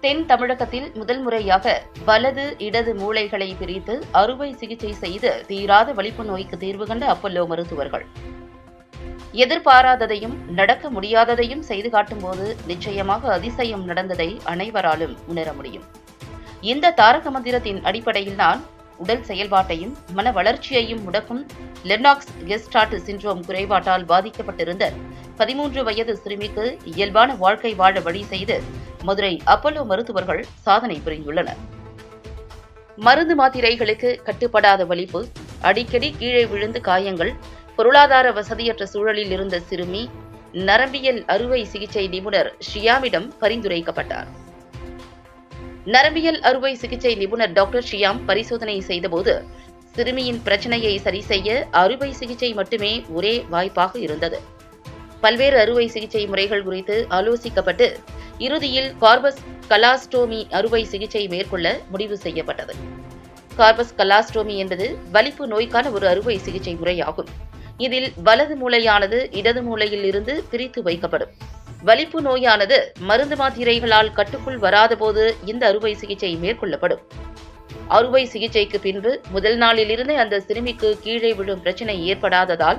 தென் தமிழகத்தில் முதல் முறையாக வலது இடது மூளைகளை பிரித்து அறுவை சிகிச்சை செய்து தீராத வலிப்பு நோய்க்கு தீர்வு கண்ட அப்பல்லோ மருத்துவர்கள். எதிர்பாராததையும் நடக்க முடியாததையும் செய்து காட்டும்போது நிச்சயமாக அதிசயம் நடந்ததை அனைவராலும் உணர முடியும். இந்த தாரக மந்திரத்தின் அடிப்படையில்தான் உடல் செயல்பாட்டையும் மன வளர்ச்சியையும் முடக்கும் லெர்னாக்ஸ் கெஸ்டாட் சிண்ட்ரோம் குறைபாட்டால் பாதிக்கப்பட்டிருந்த பதிமூன்று வயது சிறுமிக்கு இயல்பான வாழ்க்கை வாழ வழி செய்து மதுரை அப்பல்லோ மருத்துவர்கள் சாதனை புரிந்துள்ளனர். மருந்து மாத்திரைகளுக்கு கட்டுப்படாத வலிப்பு அடிக்கடி கீழே விழுந்து காயங்கள் பொருளாதார வசதியற்ற சூழலில் இருந்த சிறுமி நரம்பியல் அறுவை சிகிச்சை நிபுணர் ஷியாமிடம் பரிந்துரைக்கப்பட்டார். நரம்பியல் அறுவை சிகிச்சை நிபுணர் டாக்டர் ஷியாம் பரிசோதனை செய்தபோது சிறுமியின் பிரச்சனையை சரி செய்ய அறுவை சிகிச்சை மட்டுமே ஒரே வாய்ப்பாக இருந்தது. பல்வேறு அறுவை சிகிச்சை முறைகள் குறித்து ஆலோசிக்கப்பட்டு இறுதியில் கார்பஸ் கலாஸ்டோமி அறுவை சிகிச்சை மேற்கொள்ள முடிவு செய்யப்பட்டது. கார்பஸ் கலாஸ்டோமி என்பது வலிப்பு நோய்க்கான ஒரு அறுவை சிகிச்சை முறையாகும். இதில் வலது மூளையானது இடது மூளையில் இருந்து பிரித்து வைக்கப்படும். வலிப்பு நோயானது மருந்து மாத்திரைகளால் கட்டுக்குள் வராதபோது இந்த அறுவை சிகிச்சை மேற்கொள்ளப்படும். அறுவை சிகிச்சைக்கு பின்பு முதல் நாளிலிருந்தே அந்த சிறுமிக்கு கீழே விழும் பிரச்சனை ஏற்படாததால்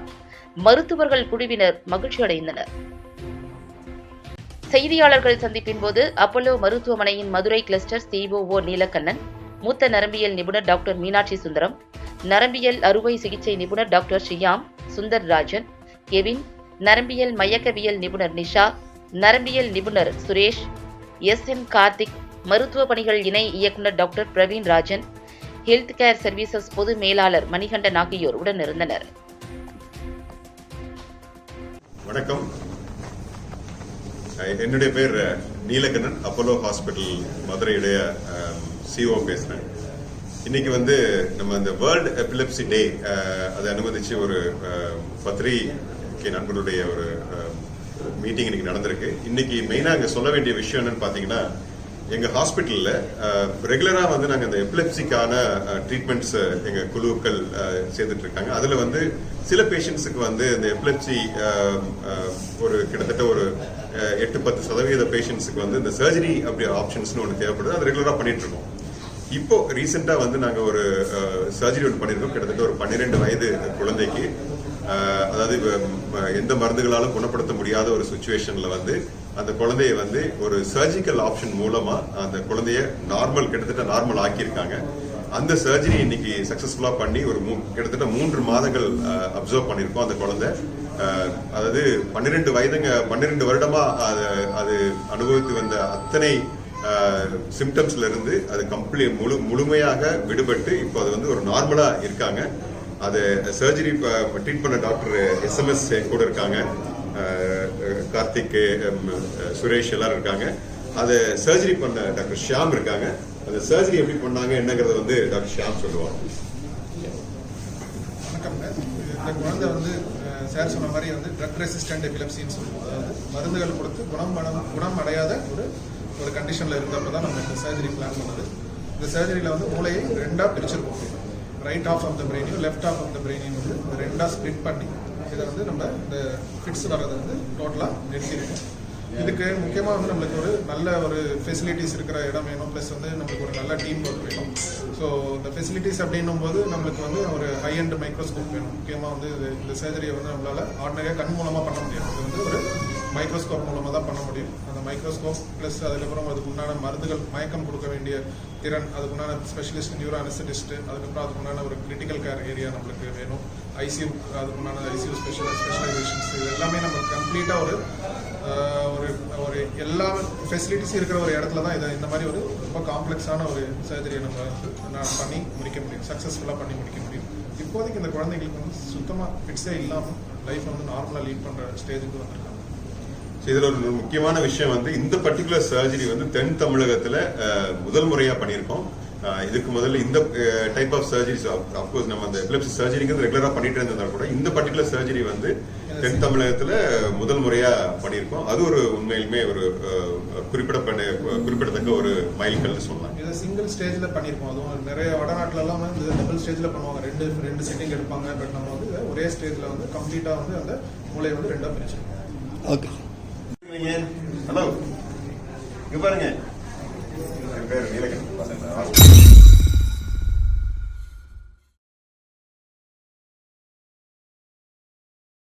மருத்துவர்கள் குழுவினர் மகிழ்ச்சி அடைந்தனர் செய்தியாளர்கள் சந்திப்பின் போது அப்பல்லோ மருத்துவமனையின் மதுரை கிளஸ்டர் சிஓஓ நீலக்கண்ணன் மூத்த நரம்பியல் நிபுணர் டாக்டர் மீனாட்சி சுந்தரம் நரம்பியல் அறுவை சிகிச்சை நிபுணர் டாக்டர் ஷியாம் சுந்தர் ராஜன் கெவின் நரம்பியல் மயக்கவியல் நிபுணர் நிஷா நரம்பியல் நிபுணர் சுரேஷ் எஸ் எம் கார்த்திக் மருத்துவ பணிகள் இணை இயக்குநர் doctor Praveen Rajan health care services பொது மேலாளர் மணிகண்டன் ஆகியோர் உடனிருந்தனர் வணக்கம். என்னுடைய பேர் நீலகண்ணன் அப்போலோ ஹாஸ்பிட்டல் மதுரையுடைய சிஓ பேசுறேன். இன்னைக்கு வந்து நம்ம இந்த வேர்ல்டு எபிலெப்சி டே அதை அனுமதிச்சு ஒரு பத்திரிகை நண்பர்களுடைய ஒரு மீட்டிங் இன்னைக்கு நடந்திருக்கு. இன்னைக்கு மெயினாக அங்கே சொல்ல வேண்டிய விஷயம் என்னன்னு பார்த்தீங்கன்னா எங்கள் ஹாஸ்பிட்டலில் ரெகுலராக வந்து நாங்கள் இந்த எப்லெப்சிக்கான ட்ரீட்மெண்ட்ஸை எங்கள் குழுக்கள் சேர்த்துட்டு இருக்காங்க அதில் வந்து சில பேஷண்ட்ஸுக்கு வந்து இந்த எப்லெப்சி ஒரு கிட்டத்தட்ட ஒரு எட்டு பத்து சதவீத பேஷண்ட்ஸுக்கு வந்து இந்த சர்ஜரி அப்படி ஆப்ஷன்ஸ்னு ஒன்று தேவைப்படுது. அது ரெகுலராக பண்ணிட்டு இருக்கோம் இப்போ ரீசெண்டா வந்து நாங்க ஒரு சர்ஜரி ஒன்று பண்ணியிருக்கோம் கிட்டத்தட்ட ஒரு பன்னிரெண்டு வயது குழந்தைக்கு. அதாவது எந்த மருந்துகளாலும் குணப்படுத்த முடியாத ஒரு சுச்சுவேஷன்ல வந்து அந்த குழந்தைய வந்து ஒரு சர்ஜிக்கல் ஆப்ஷன் மூலமா அந்த குழந்தைய நார்மல் கிட்டத்தட்ட நார்மல் ஆக்கியிருக்காங்க. அந்த சர்ஜரி இன்னைக்கு சக்சஸ்ஃபுல்லா பண்ணி ஒரு மூ- கிட்டத்தட்ட மூன்று மாதங்கள் அப்சர்வ் பண்ணியிருக்கோம் அந்த குழந்தை. அதாவது பன்னிரெண்டு வயதுங்க பன்னிரெண்டு வருடமா அது அது அனுபவித்து வந்த அத்தனை சிம்டம்ஸ்ல இருந்து அது கம்ப்ளீ முழு முழுமையாக விடுபட்டு இப்போ அது வந்து ஒரு நார்மலா இருக்காங்க. அது சர்ஜரி ட்ரீட் பண்ண டாக்டர் எஸ்எம்எஸ் கூட இருக்காங்க. கார்த்திக் சுரேஷ் எல்லாரும் இருக்காங்க. அதை சர்ஜரி பண்ண டாக்டர் ஷியாம் இருக்காங்க. அந்த சர்ஜரி எப்படி பண்ணாங்க என்னங்கிறத வந்து டாக்டர் ஷியாம் சொல்லுவாங்க. வணக்கம். இந்த குழந்தை வந்து சார் சொன்ன மாதிரி வந்து ட்ரக் ரெசிஸ்டன்ட் எபிலப்சின்னு சொல்லுவோம். அதாவது மருந்துகள் கொடுத்து குணம் குணம் அடையாத ஒரு ஒரு கண்டிஷனில் இருந்தப்போ தான் நம்ம இந்த சர்ஜரி பிளான் பண்ணது. இந்த சர்ஜரியில் வந்து மூளையை ரெண்டாக பிரிச்சிருக்கோம். ரைட் ஆஃப் ஆஃப் த பிரெயினையும் லெஃப்ட் ஆஃப் ஆஃப் த பிரெயினையும் வந்து ரெண்டாக ஸ்ப்ளிட் பண்ணி இதை வந்து நம்ம இந்த ஃபிட்ஸ் வர்றதை வந்து டோட்டலாக நிறுத்தியிருக்கோம் இதுக்கு முக்கியமாக வந்து நம்மளுக்கு ஒரு நல்ல ஒரு ஃபெசிலிட்டிஸ் இருக்கிற இடம் வேணும். ப்ளஸ் வந்து நம்மளுக்கு ஒரு நல்ல டீம் ஒர்க் வேணும். ஸோ இந்த ஃபெசிலிட்டிஸ் அப்படின்னும் போது நம்மளுக்கு வந்து ஒரு ஹை அண்ட் மைக்ரோஸ்கோப் வேணும். முக்கியமாக வந்து இந்த சர்ஜரியை வந்து நம்மளால் ஆர்டினரியாக கண் மூலமாக பண்ண முடியும் இது வந்து ஒரு மைக்ரோஸ்கோப் மூலமாக தான் பண்ண முடியும். அந்த மைக்ரோஸ்கோப் ப்ளஸ் அதுக்கப்புறம் அதுக்குண்டான மருந்துகள் மயக்கம் கொடுக்க வேண்டிய திறன் அதுக்குண்டான ஸ்பெஷலிஸ்ட் நியூரோ அனஸ்தட்டிஸ்ட் அதுக்கப்புறம் அதுக்குண்டான ஒரு கிரிட்டிக்கல் கேர் ஏரியா நம்மளுக்கு வேணும். ஐசியூ அதுக்குண்டான ஐசியூ ஸ்பெஷல் ஸ்பெஷலைசேஷன்ஸ் இது எல்லாமே நம்ம கம்ப்ளீட்டாக ஒரு ஒரு ஒரு எல்லா ஃபெசிலிட்டிஸும் இருக்கிற ஒரு இடத்துல தான் இதை இந்த மாதிரி ஒரு ரொம்ப காம்ப்ளெக்ஸான ஒரு சர்ஜரியை நம்ம நான் பண்ணி முடிக்க முடியும். சக்ஸஸ்ஃபுல்லாக பண்ணி முடிக்க முடியும். இப்போதைக்கு இந்த குழந்தைங்களுக்கு வந்து சுத்தமாக ஃபிட்ஸே இல்லாமல் லைஃப் வந்து நார்மலாக லீட் பண்ணுற ஸ்டேஜுக்கு வந்திருக்காங்க. இதுல ஒரு முக்கியமான விஷயம் வந்து இந்த பர்டிகுலர் சர்ஜரி வந்து தென் தமிழகத்துல முதல் முறையா பண்ணியிருக்கோம். இதுக்கு முதல்ல இந்த டைப் ஆஃப் சர்ஜரிஸ் அப்கோர்ஸ் நம்ம அந்த எபிலப்சி சர்ஜரிங்கிறது ரெகுலரா பண்ணிட்டு இருந்தா கூட இந்த பர்டிகுலர் சர்ஜரி வந்து தென் தமிழகத்துல முதல் முறையா பண்ணியிருக்கோம். அது ஒரு உண்மையிலுமே ஒரு குறிப்பிடப்பட குறிப்பிடத்தக்க ஒரு மைல்கல்னு சொல்லலாம். இதை சிங்கிள் ஸ்டேஜில் பண்ணியிருக்கோம். அதுவும் நிறைய வடநாட்டிலலாம் வந்து டபுள் ஸ்டேஜில் பண்ணுவாங்க. ரெண்டு ரெண்டு செட்டிங் எடுப்பாங்க. பட் நம்ம வந்து ஒரே ஸ்டேஜில் வந்து கம்ப்ளீட்டாக வந்து அந்த மூளையை வந்து ரெண்டாக பிரிச்சிருக்கோம். ஓகே ஹலோ இங்க பாருங்க என் பேர் நீலகண்டன்